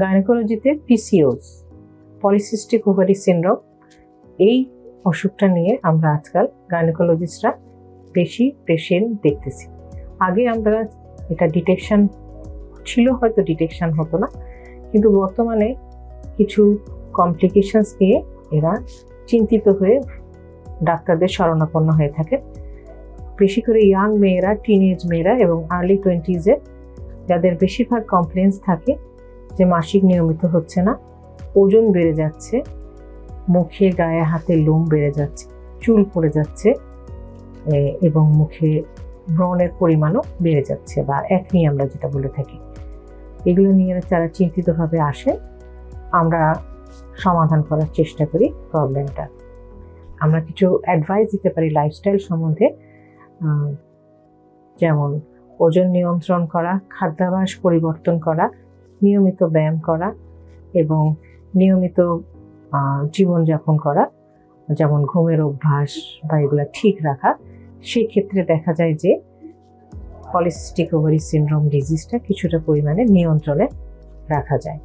গাইনোকোলজিতে PCOS polycystic ovary syndrome এই অসুখটা নিয়ে আমরা আজকাল গাইনোকোলজিস্টরা বেশি পেশেন্ট দেখতেছি। আগে আমরা এটা ডিটেকশন ছিল, হয়তো ডিটেকশন হতো না, কিন্তু বর্তমানে কিছু কমপ্লিকেশনস নিয়ে এরা চিন্তিত হয়ে ডাক্তারদের শরণাপন্ন হয়ে থাকে। বেশি করে ইয়াং মেয়েরা টিনেজ মেয়েরা এবং আর্লি টোয়েন্টিজে যাদের বেশিরভাগ কমপ্লেন্স থাকে যে মাসিক নিয়মিত হচ্ছে না, ওজন বেড়ে যাচ্ছে, মুখে গায়ে হাতে লোম বেড়ে যাচ্ছে, চুল পড়ে যাচ্ছে এবং মুখে ব্রণের পরিমাণও বেড়ে যাচ্ছে বা এক নিয়ে আমরা যেটা বলে থাকি। এগুলো নিয়ে যারা চিন্তিতভাবে আসে আমরা সমাধান করার চেষ্টা করি প্রবলেমটা আমরা কিছু অ্যাডভাইস দিতে পারি লাইফস্টাইল সম্বন্ধে যেমন ওজন নিয়ন্ত্রণ করা খাদ্যাভ্যাস পরিবর্তন করা নিয়মিত ব্যায়াম করা এবং নিয়মিত জীবনযাপন করা, যেমন ঘুমের অভ্যাস বা এগুলো ঠিক রাখা সেই ক্ষেত্রে দেখা যায় যে পলিসিস্টিক ওভারি সিনড্রোম ডিজিজটা কিছুটা পরিমাণে নিয়ন্ত্রণে রাখা যায়।